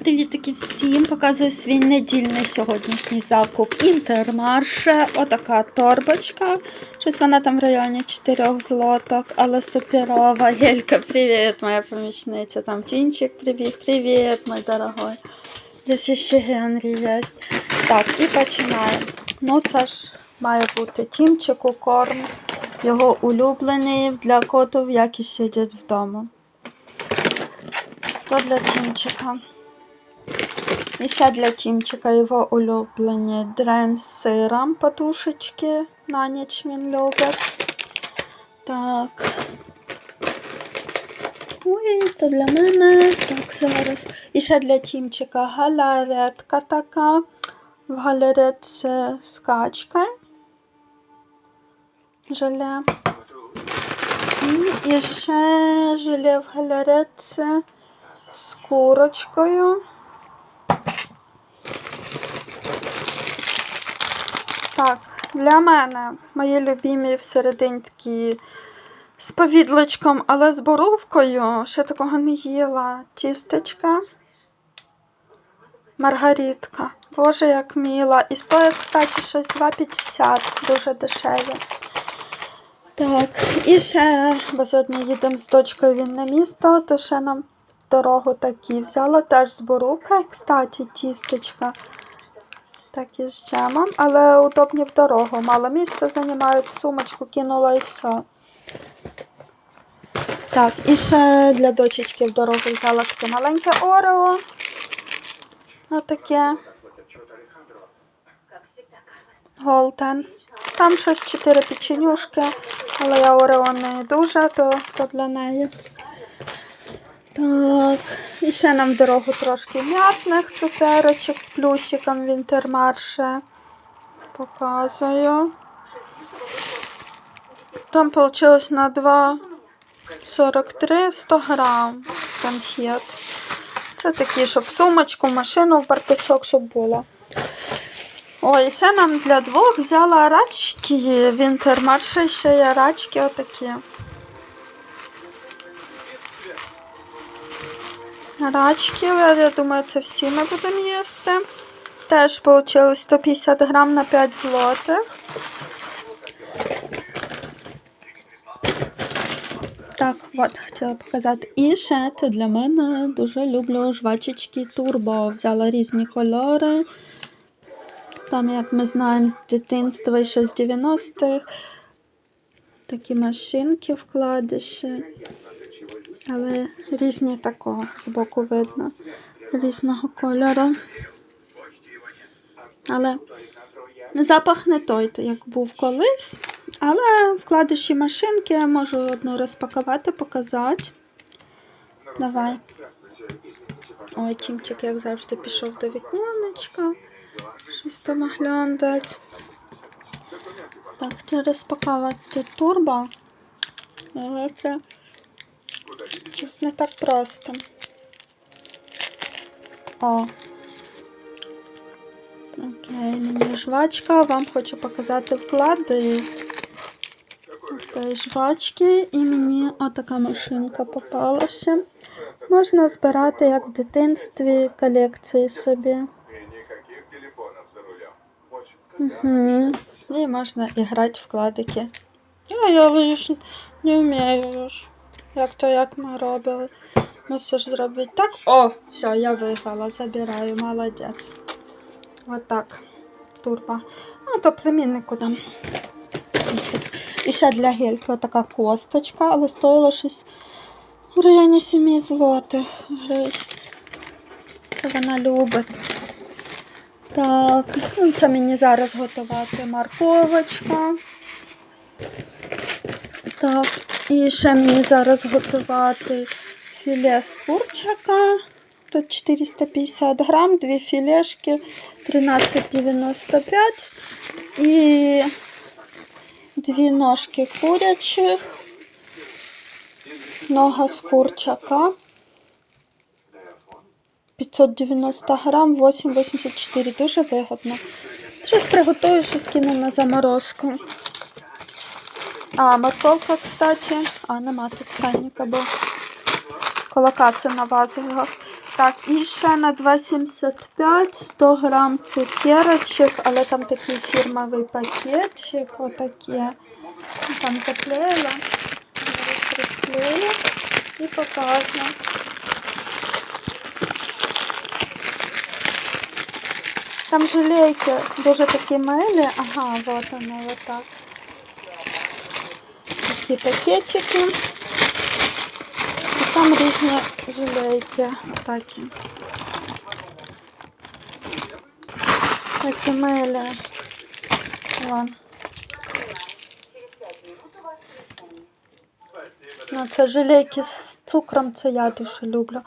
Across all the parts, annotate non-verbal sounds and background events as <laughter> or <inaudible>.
Привітики всім! Показую свій недільний сьогоднішній закуп Інтермарше. Отака торбочка. Щось вона там в районі 4 злоток, але суперова. <laughs> Гелька, привіт, моя помічниця. Там Тінчик, привіт, привіт, мой дорогой. Десь ще Генрі є. Так, і починаємо. Ну, це ж має бути Тімчику корм. Його улюблений для котів, які сидять вдома. То для Тімчика. І ще для Тімчика його улюблені дрен з сиром подушечки. На ніч він любить. Так. Ой, то для мене. Так, зараз. І ще для Тімчика галеретка така. В галеретці з качкою. Желе. І ще желе в галеретці з курочкою. Так, для мене мої любимі всередині з повідлочком, але з боровкою. Ще такого не їла. Тістечка. Маргаритка. Боже, як мила. І стоїть, кстати, щось 2,50. Дуже дешеві. Так, і ще, бо сьогодні їдемо з дочкою він на місто, то ще нам дорогу такі взяла. Теж з боровкою, кстати, тістечка. Так і з джемом, але удобні в дорогу. Мало місця займають, в сумочку кинула і все. Так, і ще для дочечки в дорогу взяла таке маленьке орео. Отаке. Голден. Там щось 4 печенюшки, але я орео не дуже, то, то для неї. Так, і ще нам в дорогу трошки м'ятних цукерочок з плюсиком в інтермарше. Показую. Там вийшло на 2,43 100 грам конфет. Це такі, щоб в сумочку, в машину, в бардачок, щоб було. Ой, ще нам для двох взяла рачки в інтермарше, ще є рачки отакі. Рачки, я, я думаю, це всі ми будемо їсти. Теж вийшло 150 грам на 5 злотих. Так, от, хотіла показати. І ще це для мене дуже люблю жвачечки турбо. Взяла різні кольори. Там, як ми знаємо, з дитинства і ще з 90-х. Такі машинки вкладиші. Але різні такого збоку видно. Різного кольору. Але запах не той, як був колись. Але вкладиші машинки я можу одну розпакувати, показати. Давай. Ой, Тімчик, як завжди, пішов до віконечка. Щось там глядати. Так, це розпакувати турбо. Це не так просто. О. Окей, мені жвачка. Вам хочу показати вклади. Окей, жвачки. І мені отака машинка попалася. Можна збирати, як в дитинстві, колекції собі. Угу. І можна і грати в вкладики. А я лиш не вмію. Як то як ми робили. Мусиш зробити так. О, все, я виграла, забираю, молодець. Вот так. Турбо. А то племіннику дам. І ще для гельки така косточка, але стоїла щось в районі 7 злотих. Це вона любить. Так, ну, це мені зараз готувати морковочка. Так, і ще мені зараз готувати філе з курчака. Тут 450 грам, дві філешки 13,95 і дві ножки курячих, нога з курчака. 590 грам, 8,84. Дуже вигодно. Щось приготую, щось кину на заморозку. А, морковка, кстати. А, нема тут ценника, бо коло каси на вазових. Так, і ще на 2,75 100 грам цукерочок, але там такий фірмовий пакетик, отаке. Там заклеїла. Розклею і покажу. Там желейки дуже такі милі. Ага, вот вони, вот так. Пакетики. І там різні желейки. Такі. Такі милі. Вон. Ну, це желейки з цукром, це я дуже люблю.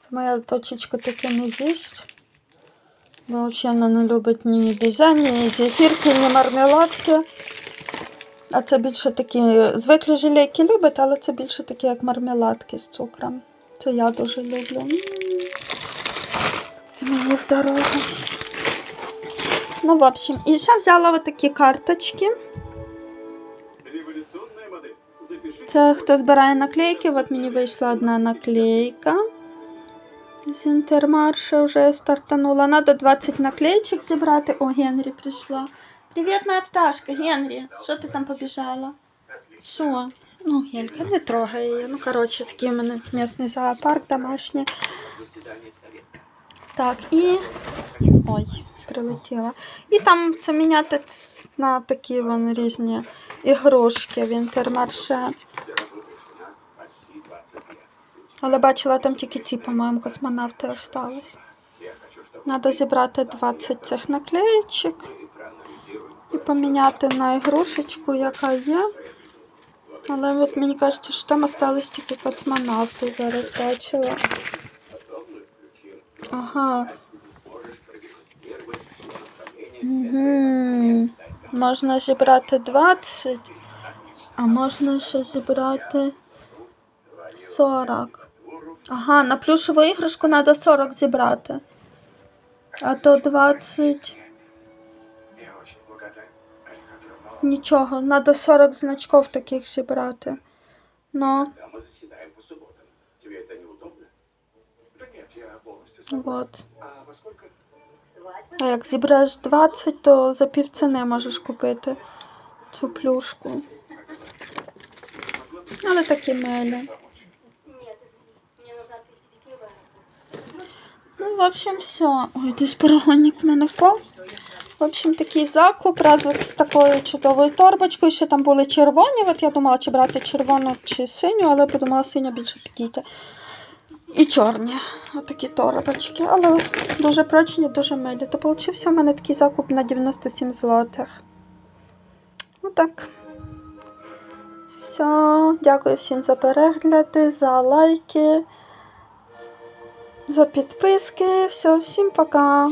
Це моя точечка таке не їсть. Бо взагалі вона не любить ні бізані, ні зефірки, ні мармеладки. А це більше такі звиклі желейки любить, але це більше такі, як мармеладки з цукром. Це я дуже люблю. М. Мені в дорогу. Ну, в общем, і ще взяла такі карточки. Це хто збирає наклейки, от мені вийшла одна наклейка. З інтермарша вже стартанула. Надо 20 наклеечок зібрати. О, Генрі прийшла. Привіт, моя пташка, Генрі. Що ти там побіжала? Що? Ну, Гелька, не трогай її. Ну, коротше, такий у мене місний зоопарк домашній. Так, і. Ой, прилетіла. І там це міняти на такі вон різні ігрушки в інтермарше. Але бачила, там тільки ці, по-моєму, космонавти остались. Надо зібрати 20 цих наклеєчок і поміняти на ігрушечку, яка є. Але от мені кажеться, що там остались тільки космонавти. Зараз бачила. Ага. Угу. Можна зібрати 20, а можна ще зібрати 40. Ага, на плюшеву іграшку треба 40 зібрати. А то 20. Нічого, треба 40 значков таких зібрати. Ну, Да, мы заседаем по субботам. Тебе это неудобно? Да нет, я полностью от. А во сколько? А як зібраєш 20, то за півціни можеш купити цю плюшку. Але такі милі. Нет, извини, мне нужно отвезти детей в аэропорт. Ну, в общем, все. Ой, десь перегонник в мене впав. В общем, такий закуп разом з такою чудовою торбочкою. Ще там були червоні. От я думала, чи брати червону чи синю, але подумала, синя більше підійде. І чорні. Отакі торбочки. Але дуже прочні, дуже милі. То получився у мене такий закуп на 97 злотих. Ну так. Все, дякую всім за перегляди, за лайки, за підписки. Все, всім пока.